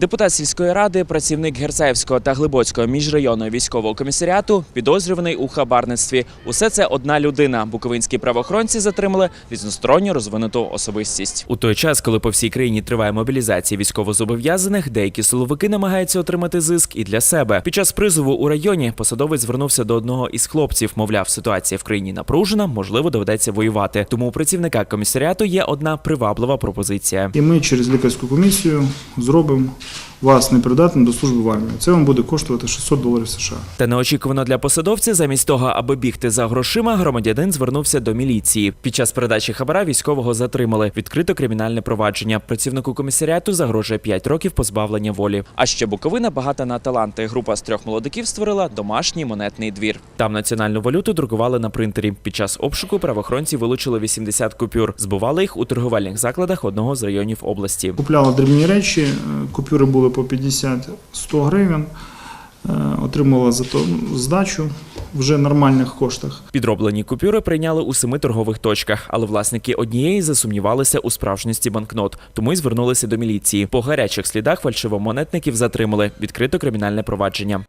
Депутат сільської ради, працівник Герцаївського та Глибоцького міжрайонного військового комісаріату, підозрюваний у хабарництві. Усе це одна людина. Буковинські правоохоронці затримали різносторонньо розвинуту особистість. У той час, коли по всій країні триває мобілізація військовозобов'язаних, деякі силовики намагаються отримати зиск і для себе. Під час призову у районі посадовець звернувся до одного із хлопців. Мовляв, ситуація в країні напружена, можливо, доведеться воювати. Тому у працівника комісаріату є одна приваблива пропозиція. І ми через лікарську комісію зробимо вас непридатним до служби в армії. Це вам буде коштувати 600 доларів США. Та неочікувано для посадовця, замість того, аби бігти за грошима, громадянин звернувся до міліції. Під час передачі хабара військового затримали. Відкрито кримінальне провадження. Працівнику комісаріату загрожує 5 років позбавлення волі. А ще Буковина багата на таланти. Група з трьох молодиків створила домашній монетний двір. Там національну валюту друкували на принтері. Під час обшуку правоохоронці вилучили 80 купюр. Збували їх у торговельних закладах одного з районів області. Купляла дрібні речі, е, купюри були по 50-100 гривень. отримала Отримувала за то здачу вже нормальних коштах. Підроблені купюри прийняли у семи торгових точках, але власники однієї засумнівалися у справжності банкнот, тому й звернулися до міліції. По гарячих слідах фальшивомонетників затримали. Відкрито кримінальне провадження.